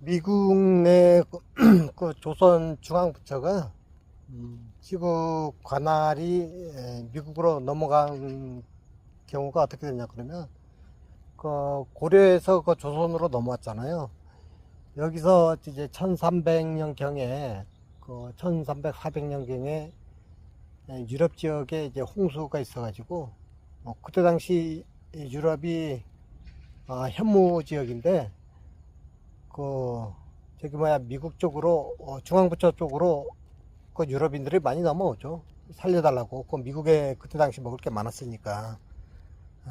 미국 내 그 조선 중앙부처가 음, 지구 관할이 에, 미국으로 넘어간 경우가 어떻게 되냐 그러면 그 고려에서 그 조선으로 넘어왔잖아요. 여기서 이제 1300년 경에 그 1300, 400년 경에 유럽 지역에 이제 홍수가 있어가지고 어, 그때 당시 이 유럽이 아, 현무 지역인데 그 저기 뭐야 미국 쪽으로 어, 중앙부처 쪽으로 그 유럽인들이 많이 넘어오죠. 살려달라고. 그 미국에 그때 당시 먹을 게 많았으니까. 어,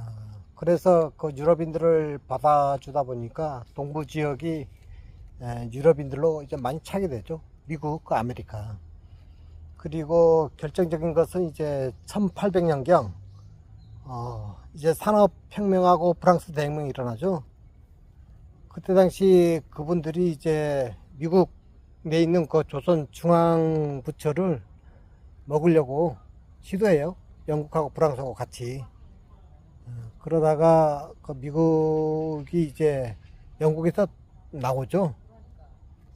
그래서 그 유럽인들을 받아주다 보니까 동부 지역이 에, 유럽인들로 이제 많이 차게 되죠. 미국, 그 아메리카. 그리고 결정적인 것은 이제 1800년경 어, 이제 산업혁명하고 프랑스 대혁명이 일어나죠. 그때 당시 그분들이 이제 미국에 있는 그 조선 중앙 부처를 먹으려고 시도해요. 영국하고 프랑스하고 같이. 어, 그러다가 그 미국이 이제 영국에서 나오죠.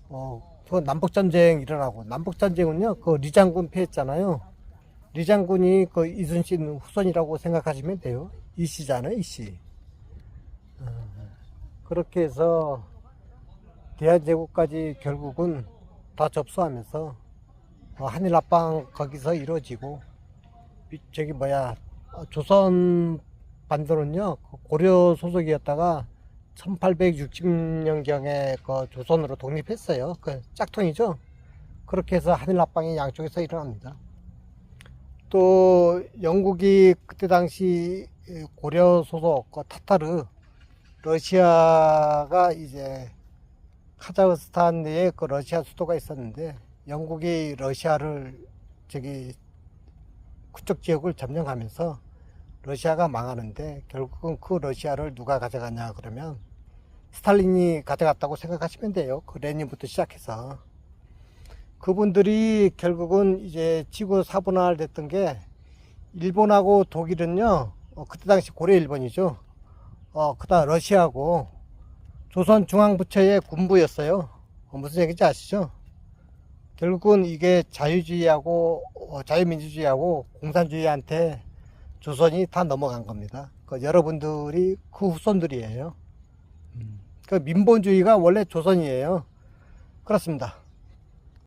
어, 그 남북전쟁 일어나고, 남북전쟁은요, 그 리장군 패했잖아요. 리장군이 그 이순신 후손이라고 생각하시면 돼요. 이씨잖아요, 이씨. 어, 그렇게 해서 대한제국까지 결국은 다 접수하면서 어, 한일 합방 거기서 이루어지고 이- 저기 뭐야 어, 조선 반도는요 그 고려 소속이었다가 1860년경에 그 조선으로 독립했어요. 그 짝퉁이죠. 그렇게 해서 한일 합방이 양쪽에서 일어납니다. 또 영국이 그때 당시 고려 소속 그 타타르 러시아가 이제 카자흐스탄 내에 그 러시아 수도가 있었는데 영국이 러시아를 저기 그쪽 지역을 점령하면서 러시아가 망하는데 결국은 그 러시아를 누가 가져가냐 그러면 스탈린이 가져갔다고 생각하시면 돼요. 그 레닌부터 시작해서 그분들이 결국은 이제 지구 사분할 됐던 게 일본하고 독일은요 어, 그때 당시 고려 일본이죠. 어 그다음 러시아하고 조선 중앙부처의 군부였어요. 어, 무슨 얘기인지 아시죠? 결국은 이게 자유주의하고 어, 자유민주주의하고 공산주의한테 조선이 다 넘어간 겁니다. 그 여러분들이 그 후손들이에요. 그 민본주의가 원래 조선이에요. 그렇습니다.